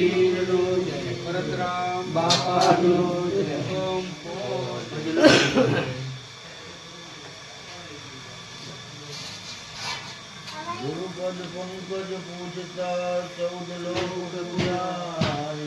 वीर लो जय परतराम बाबा लो जय। ओम गुरु पद पंकज पूजता चौदह लोक गुणाई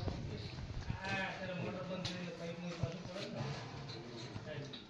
જય ભરતરામ બાપાની ભોજલ ગમેશ્વર સાહેબ સદગુરુ દેવ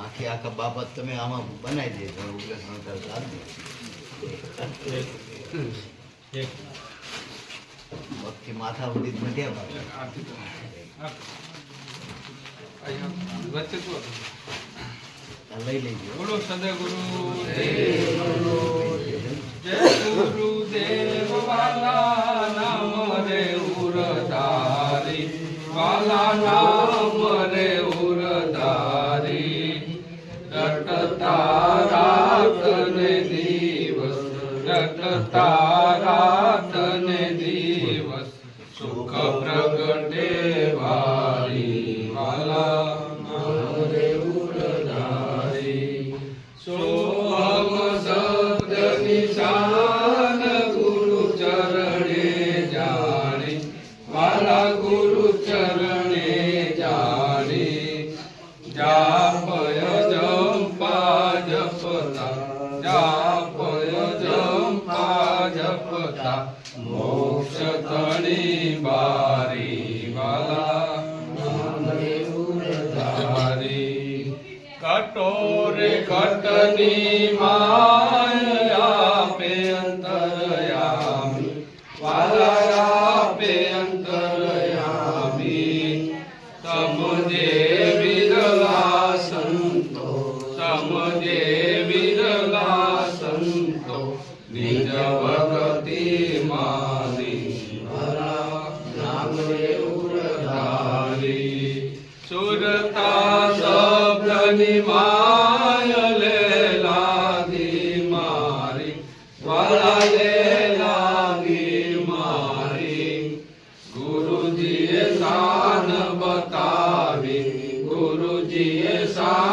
આખી આખા બાબત તમે આમાં બનાવી દેજો ઉગ્ર સંસ્કાર ચાલી ભક્તિ માથા સુધી મધ્યા લઈ લેજો. બોલો સદગુરુ. જય Santa કટોરે કટની માયા પે અંતરયામી વાલા પે અંતરયામી સમજે શબ્દની માય લે લાગી મારી વાળા લે લાગી મારી. ગુરુજીએ શાન બતાવી ગુરુ શાન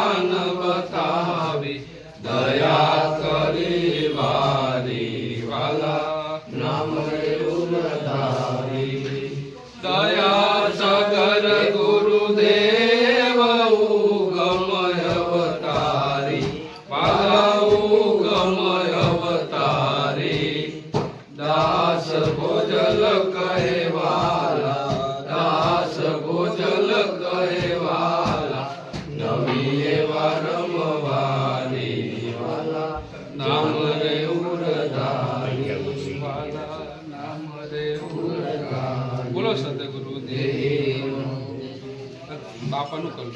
દાસ ભોજલ કહેવાલા દાસ ભોજલ કહેવાલા નવી એવા રમવાની વાલા નામ રે ઉરધારી વાલા નામ રે ઉરધારી બોલો સદગુરુ દેવ બાપાનું કરું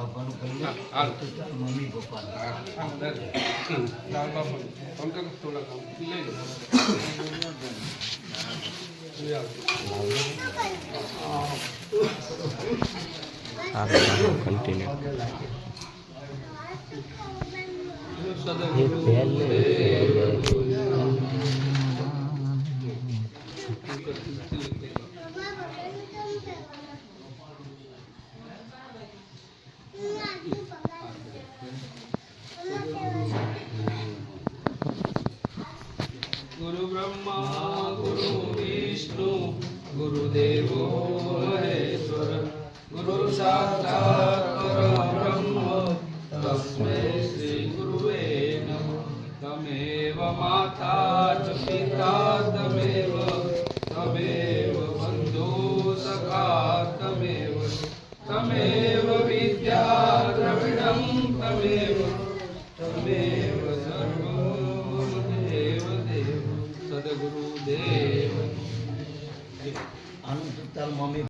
બાપાનું કહ્યું હાલ મમ્મી પપ્પાનું લાલ माता च पिता तमेव तमेव बन्धो सखा तमेव। तमेव विद्या द्रविणं तमेव तमेव सर्वोदेवदेव सद्गुरुदेव। अनुसृत